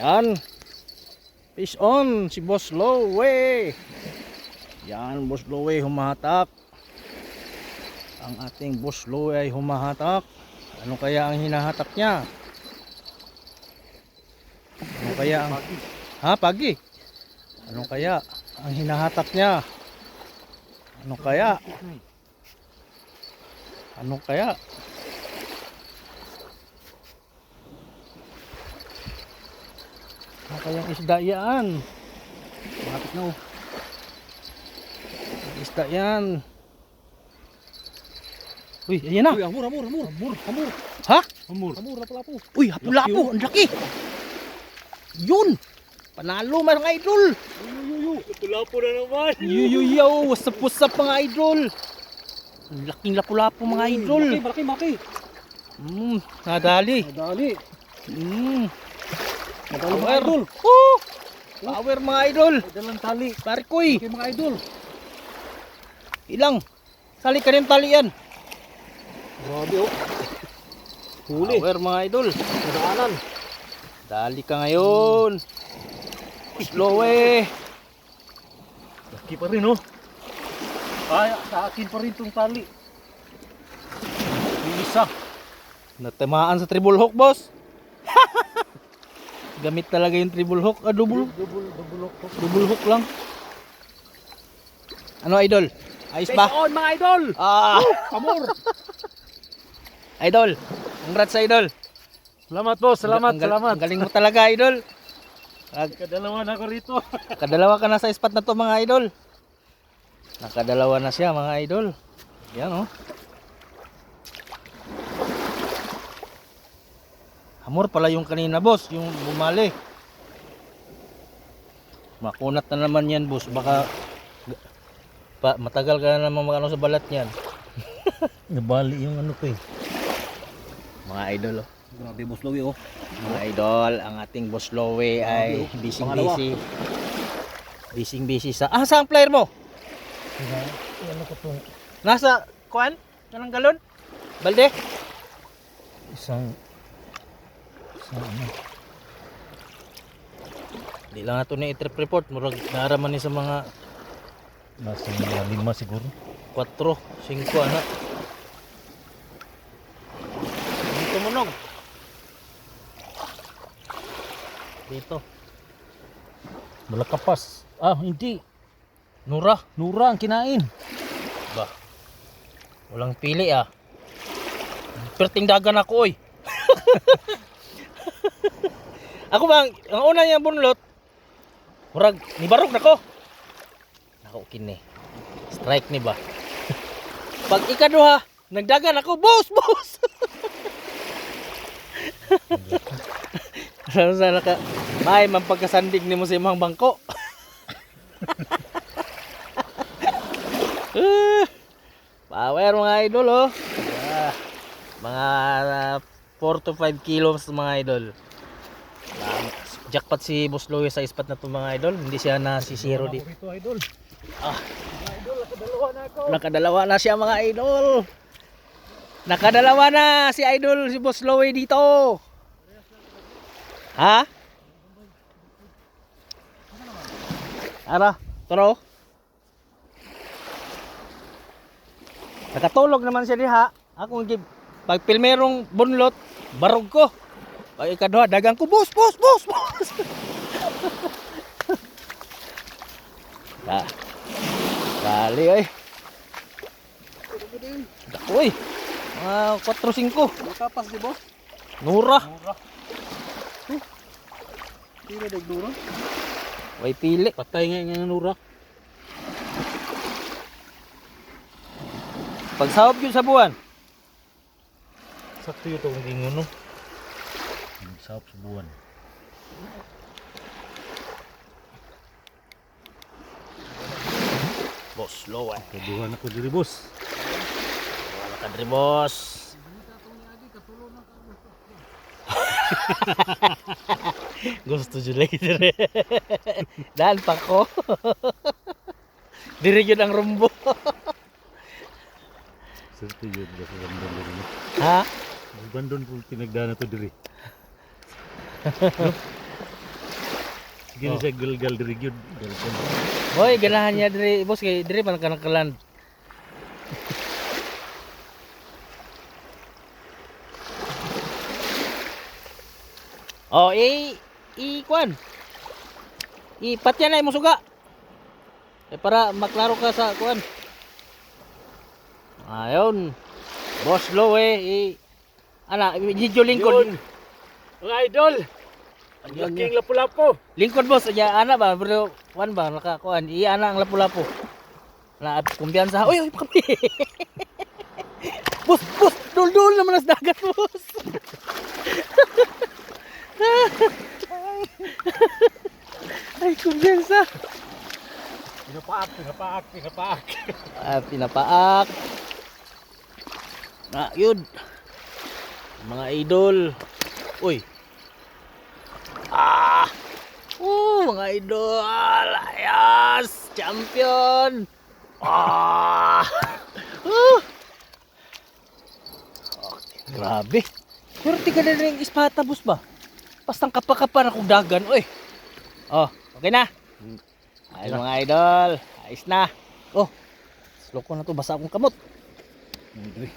Yan. Fish on si Boss Lowe. Yan, Boss Lowe humahatak. Ang ating Boss Lowe ay humahatak. Ano kaya ang hinahatak niya? Ano kaya ang... Ha, pagi? Ano kaya ang hinahatak niya? Ano kaya? Ano kaya? Kayang isda yan? Malapit na oh. Isda yan. Uy, ayan na. Uy, amur, amur, amur. Amur, amur. Ha? Amur. Amur, lapu-lapu. Uy, hapulapo. Ang laki. Yun. Panalo mga idol. Uy, lapu-lapu na naman. Yuyuyaw. What's up, what's up mga idol? Ang laking lapu-lapo mga idol. Malaki, malaki, malaki. Hmm, nadali. Madali. Hmm. Madali mga idol. Oh! Power mga idol. Dalang tali. Parikoy. Okay mga idol. Ilang? Sali ka rin tali yan. Grabe oh. Huli. Power mga idol. Nadaanan. Dali ka ngayon. Slow eh. Laki pa rin oh. Ay, sa akin pa rin tong tali. Yung isa. Natamaan sa triple hook, boss. Gamit talaga yung triple hook. Ah, double, Double, double lock. double hook lang. Ano, idol? Ayos ba? on mga idol. Ah, Amur. idol. Congrats, idol. Salamat po, salamat, Ang salamat. Ang galing mo talaga, idol. Kadalawa na ako rito. Kadalawa ka na sa spot na to, mga idol. Nakadalawa na siya, mga idol. Yan, oh. Hamor pala yung kanina, boss. Yung bumali. Makunat na naman yan, boss. Baka pa, matagal ka na naman magano sa balat niyan. Nabali yung ano ko eh. Mga idol, oh. Grabe boss Louie oh. Mga idol, ang ating boss Lowe ay busy busy. Busy busy sa... Ah, saan player mo? Ano ko tong Nasa, kuan? Kanang galon? Balde? isang isang ano. Di lang nato ni i-trip report. Murag naaraman ni sa mga Nasa mga lima siguro. 4, 5 ana. Dito munog. Dito. Malakapas. Ah, hindi. Nura. Nura ang kinain. Ba. Walang pili ah. Perting dagan ako oy. ako bang ang una niya bunlot. Murag ni barok nako. Nako kini. Strike ni ba. Pag ikaduha, nagdagan ako, boss, boss. Ano sana ka? May mampagkasandig ni mo sa imong bangko. Ah, Power mga idol oh. Ah, mga 4 to 5 kilos mga idol. Jackpot si Boss Louie sa spot na to mga idol. Hindi siya nasisiro di. Ito idol. Ah, Mga idol, nakadalawa na ako. nakadalawa na siya mga idol. Nakadalawa na si idol si Boss Louie dito. Ha? Ara, turo. Nakatulog naman siya diha. Ako gib pag pilmerong bunlot, barog ko. Pag ikaduha, dagang ko, boss, boss, boss, boss. ah. Dali ay. Uy. Mga 4-5. Makapas di boss. Nura. Mura. Tira dagduro. Way pili. Patay nga nga nura. Pagsahop yun sa buwan. Sakto ito kung ginguno. Sahop sa buwan. Boss, low eh. Kaduhan ako diri boss. Wala ka dre, boss. Gusto dyan lagi dire. Daan pa ko. Dire yun ang rumbo. Serte yun kasi bandon diri. ha? Bandon po pinagdana to diri. Gini Oh. siya galgal diri gyud. Galgal. Hoy, ganahan niya dire, boss kay dire pa nakaland. Oh, i i kwan. Ipat yan ay mo suga. Eh, para maklaro ka sa kwan. Ayun. Boss low eh. I, ana, Gidyo Lincoln. Yun. Mga idol. Ang Yun, laking lapu-lapu. Lincoln boss, ya ana ba, bro, wan ba, nakakuan, i ana ang lapu-lapu. Na kumbiyansa, uy, uy, kami. boss, boss, dul-dul naman as dagat, boss. Ay, kumbiyansa. Pinapaak, pinapaak, pinapaak. Ah, pinapaak. Na, yun. Mga idol. Uy. Ah! Oh, mga idol. Ayos! Champion! Ah! Ah! Okay, grabe. Pero tiga na rin ispata, boss ba? Pastang kapakapan akong dagan, uy. Oh, okay na. Ay, mga idol. Ayos na. Oh, Loko na to, basa akong kamot. Hindi.